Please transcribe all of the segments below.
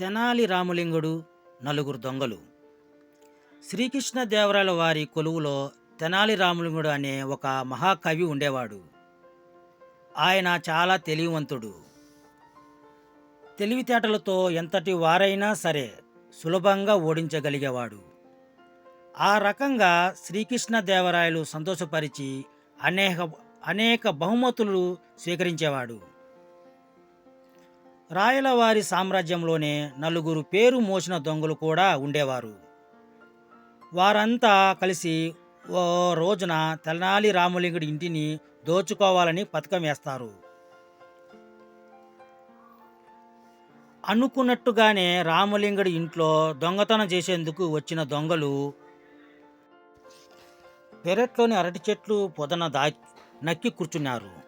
తెనాలి రామలింగుడు నలుగురు దొంగలు. శ్రీకృష్ణదేవరాయల వారి కొలువులో తెనాలి రామలింగుడు అనే ఒక మహాకవి ఉండేవాడు. ఆయన చాలా తెలివివంతుడు. తెలివితేటలతో ఎంతటి వారైనా సరే సులభంగా ఓడించగలిగేవాడు. ఆ రకంగా శ్రీకృష్ణదేవరాయలు సంతోషపరిచి అనేక అనేక బహుమతులు స్వీకరించేవాడు. రాయలవారి సామ్రాజ్యంలోనే నలుగురు పేరు మోసిన దొంగలు కూడా ఉండేవారు. వారంతా కలిసి ఓ రోజున తెనాలి రామలింగుడి ఇంటిని దోచుకోవాలని పథకం వేస్తారు. అనుకున్నట్టుగానే రామలింగుడి ఇంట్లో దొంగతనం చేసేందుకు వచ్చిన దొంగలు పెరట్లోని అరటి చెట్లు పొదన దా నక్కి కూర్చున్నారు.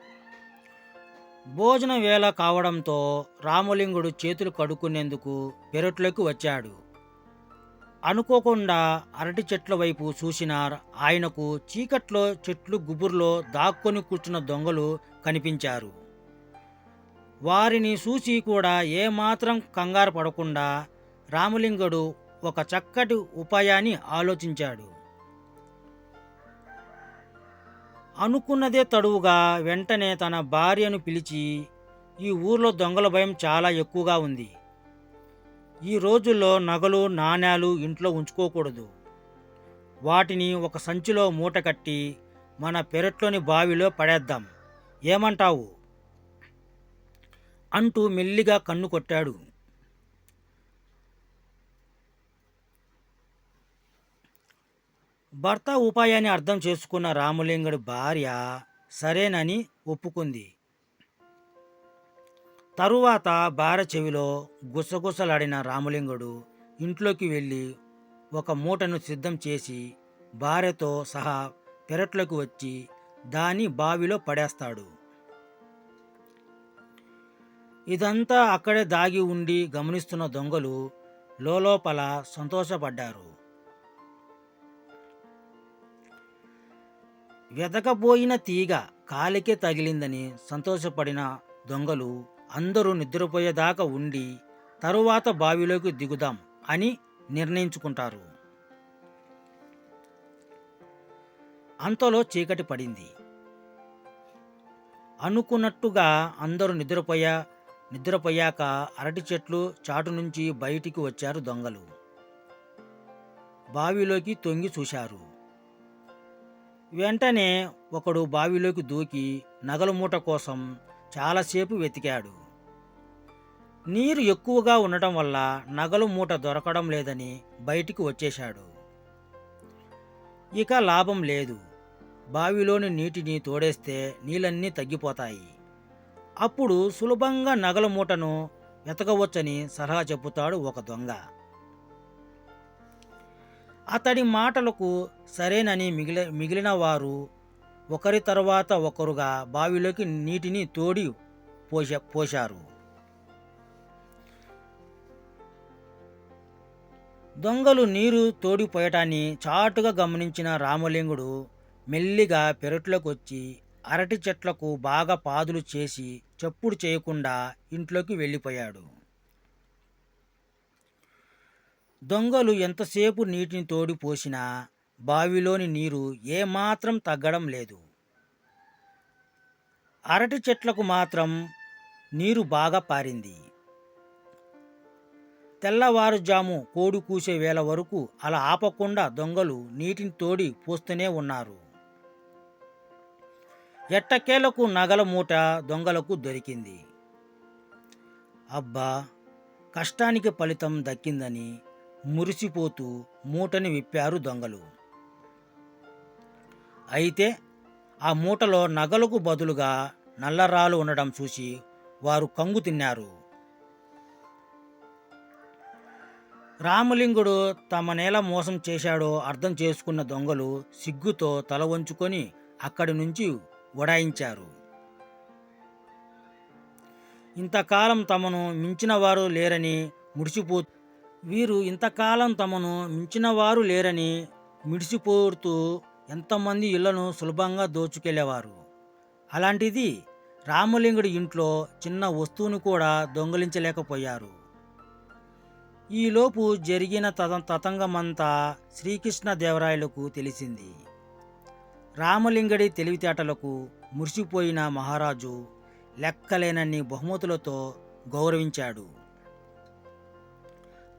భోజన వేళ కావడంతో రామలింగుడు చేతులు కడుక్కునేందుకు పెరట్లోకి వచ్చాడు. అనుకోకుండా అరటి చెట్ల వైపు చూసిన ఆయనకు చీకట్లో చెట్లు గుబుర్లో దాక్కొని కూర్చున్న దొంగలు కనిపించారు. వారిని చూసి కూడా ఏమాత్రం కంగారు పడకుండా రామలింగుడు ఒక చక్కటి ఉపాయాన్ని ఆలోచించాడు. అనుకున్నదే తడువుగా వెంటనే తన భార్యను పిలిచి ఈ ఊర్లో దొంగల భయం చాలా ఎక్కువగా ఉంది. ఈ రోజుల్లో నగలు నాణ్యాలు ఇంట్లో ఉంచుకోకూడదు. వాటిని ఒక సంచిలో మూట కట్టి మన పెరట్లోని బావిలో పడేద్దాం. ఏమంటావు? అంటూ మెల్లిగా కన్ను కొట్టాడు. భర్త ఉపాయాన్ని అర్థం చేసుకున్న రాములింగుడి భార్య సరేనని ఒప్పుకుంది. తరువాత భార్య చెవిలో గుసగుసలాడిన రామలింగుడు ఇంట్లోకి వెళ్ళి ఒక మూటను సిద్ధం చేసి భార్యతో సహా పెరట్లోకి వచ్చి దాని బావిలో పడేస్తాడు. ఇదంతా అక్కడే దాగి ఉండి గమనిస్తున్న దొంగలు లోపల సంతోషపడ్డారు. వెతకబోయిన తీగ కాలికే తగిలిందని సంతోషపడిన దొంగలు అందరూ నిద్రపోయేదాకా ఉండి తరువాత బావిలోకి దిగుదాం అని నిర్ణయించుకుంటారు. అంతలో చీకటి పడింది. అనుకున్నట్టుగా అందరూ నిద్రపోయా నిద్రపోయాక అరటి చెట్లు చాటు నుంచి బయటికి వచ్చారు దొంగలు. బావిలోకి తొంగి చూశారు. వెంటనే ఒకడు బావిలోకి దూకి నగల మూట కోసం చాలాసేపు వెతికాడు. నీరు ఎక్కువగా ఉండటం వల్ల నగలు మూట దొరకడం లేదని బయటికి వచ్చేశాడు. ఇక లాభం లేదు. బావిలోని నీటిని తోడేస్తే నీళ్ళన్నీ తగ్గిపోతాయి. అప్పుడు సులభంగా నగల మూటను వెతకవచ్చని సలహా చెబుతాడు ఒక దొంగ. అతడి మాటలకు సరేనని మిగిలి మిగిలిన వారు ఒకరి తర్వాత ఒకరుగా బావిలోకి నీటిని తోడి పోష పోశారు. దొంగలు నీరు తోడిపోయటాన్ని చాటుగా గమనించిన రామలింగుడు మెల్లిగా పెరట్లోకి వచ్చి అరటి చెట్లకు బాగా పాదులు చేసి చప్పుడు చేయకుండా ఇంట్లోకి వెళ్ళిపోయాడు. దొంగలు ఎంతసేపు నీటిని తోడి పోసినా బావిలోని నీరు ఏమాత్రం తగ్గడం లేదు. అరటి చెట్లకు మాత్రం నీరు బాగా పారింది. తెల్లవారుజాము కోడి కూసే వేళ వరకు అలా ఆపకుండా దొంగలు నీటిని తోడి పోస్తూనే ఉన్నారు. ఎట్టకేలకు నగల మూట దొంగలకు దొరికింది. అబ్బా కష్టానికి ఫలితం దక్కిందని మురిసిపోతూ మూటని విప్పారు దొంగలు. అయితే ఆ మూటలో నగలకు బదులుగా నల్లరాలు ఉండడం చూసి వారు కంగు తిన్నారు. రామలింగుడు తమ నేల మోసం చేశాడో అర్థం చేసుకున్న దొంగలు సిగ్గుతో తల వంచుకొని అక్కడి నుంచి ఉడాయించారు ఇంతకాలం తమను మించిన వారు లేరని ముడిచిపోతూ వీరు ఇంతకాలం తమను మించినవారు లేరని మిడిసిపోతూ ఎంతమంది ఇళ్ళను సులభంగా దోచుకెళ్ళేవారు. అలాంటిది రామలింగుడి ఇంట్లో చిన్న వస్తువును కూడా దొంగిలించలేకపోయారు. ఈలోపు జరిగిన తత తతంగమంతా శ్రీకృష్ణదేవరాయలకు తెలిసింది. రామలింగడి తెలివితేటలకు మురిసిపోయిన మహారాజు లెక్కలేనన్ని బహుమతులతో గౌరవించాడు.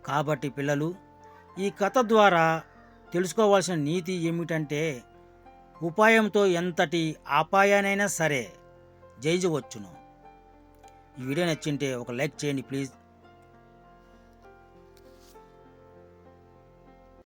కాబట్టి పిల్లలు ఈ కథ ద్వారా తెలుసుకోవాల్సిన నీతి ఏమిటంటే ఉపాయంతో ఎంతటి అపాయానైనా సరే జయించవచ్చును ఈ వీడియో నచ్చింటే ఒక లైక్ చేయండి ప్లీజ్.